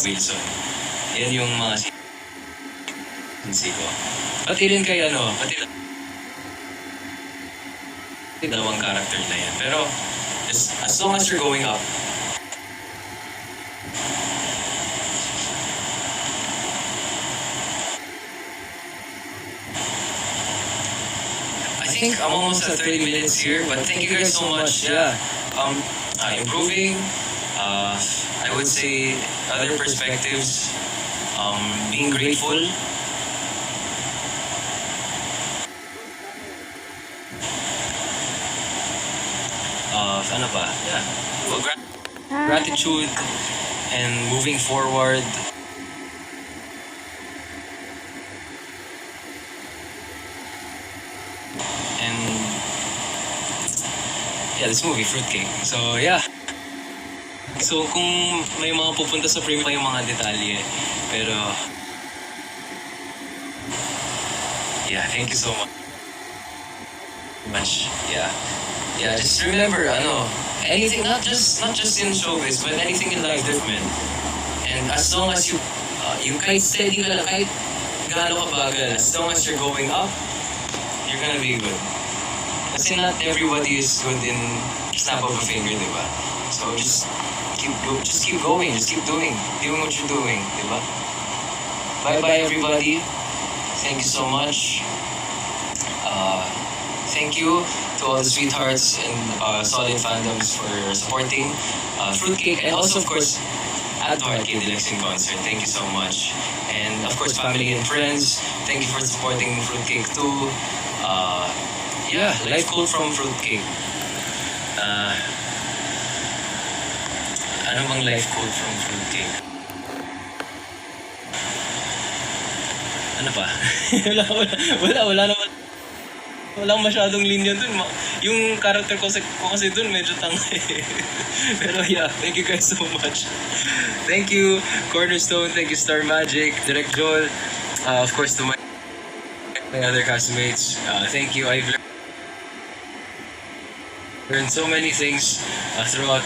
Wilson. Yan yung mga ko. Pati rin kay ano, pati dalawang character na yan. Pero, as, as long as you're going up, I think I'm almost at 30 minutes here, but thank you guys so much. Yeah, um, uh, improving. Uh, I would say other perspectives. Um, being grateful. Uh, ano ba? Yeah. Well, gra- gratitude and moving forward. And yeah, this movie, Fruitcake. So yeah. So kung may mga pupunta sa frame pa yung mga detalye. Pero yeah, thank you so much. Much. Yeah. Yeah, just remember, ano, anything, not just not just in showbiz, but anything in life, man. And as long as you, uh, you kahit steady ka lang, kahit gaano ka bagal, as long as you're going up, you're gonna be good. Kasi not everybody is good in snap of a finger, di ba? So just keep go, just keep going, just keep doing, doing what you're doing, di ba? Bye bye everybody. Thank you so much. Uh, thank you to all the sweethearts and uh, solid fandoms for supporting uh, Fruitcake and also of course Advart Kid Deluxe in concert. Thank you so much. And of course family and friends, thank you for supporting Fruitcake too. Uh, yeah, life quote from Fruitcake. Uh, ano bang life quote from Fruitcake? Ano pa? wala, wala, wala, wala naman. Walang masyadong linya dun. Yung character ko, ko kasi dun medyo tanga eh. Pero yeah, thank you guys so much. Thank you, Cornerstone. Thank you, Star Magic, Direct Joel. Uh, of course, to my, my other castmates. Uh, thank you. I've learned so many things uh, throughout